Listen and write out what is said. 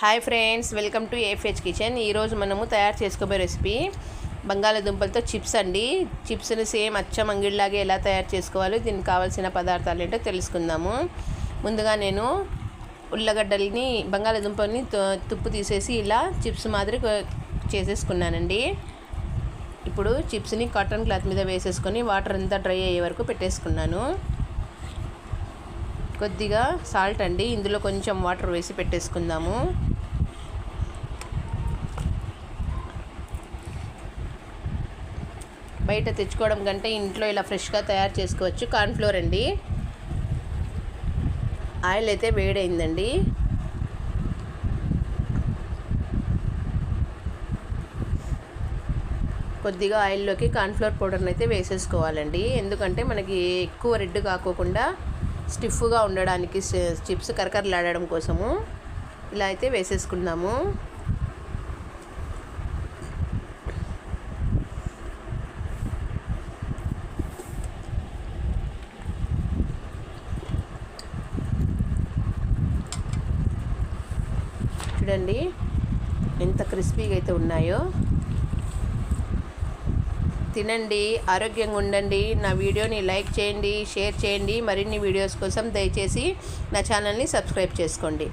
Hi friends welcome to AFH kitchen ఈరోజు మనము తయారు చేసుకోబోయే రెసిపీ బంగాళాదుంపలతో చిప్స్ అండి. చిప్స్ని సేమ్ అచ్చం అంగిడిలాగే ఎలా తయారు చేసుకోవాలో దీనికి కావాల్సిన పదార్థాలు ఏంటో తెలుసుకుందాము. ముందుగా నేను ఉల్లగడ్డల్ని బంగాళాదుంపల్ని తుప్పు తీసేసి ఇలా చిప్స్ మాదిరి చేసేసుకున్నానండి. ఇప్పుడు చిప్స్ని కాటన్ క్లాత్ మీద వేసేసుకొని వాటర్ అంతా డ్రై అయ్యే వరకు పెట్టేసుకున్నాను. కొద్దిగా సాల్ట్ అండి. ఇందులో కొంచెం వాటర్ వేసి పెట్టేసుకుందాము. బయట తెచ్చుకోవడం కంటే ఇంట్లో ఇలా ఫ్రెష్గా తయారు చేసుకోవచ్చు. కార్న్ఫ్లోర్ అండి. ఆయిల్ అయితే వేడైందండి. కొద్దిగా ఆయిల్లోకి కార్న్ఫ్లోర్ పౌడర్ని అయితే వేసేసుకోవాలండి. ఎందుకంటే మనకి ఎక్కువ రెడ్ కాకోకుండా స్టిఫ్గా ఉండడానికి చిప్స్ కరకరలాడడం కోసము ఇలా అయితే వేసేసుకున్నాము చూడండి ఎంత క్రిస్పీగా అయితే ఉన్నాయో. తినండి ఆరోగ్యంగా ఉండండి. నా వీడియోని లైక్ చేయండి షేర్ చేయండి. మరిన్ని వీడియోస్ కోసం దయచేసి నా ఛానల్ని సబ్స్క్రైబ్ చేసుకోండి.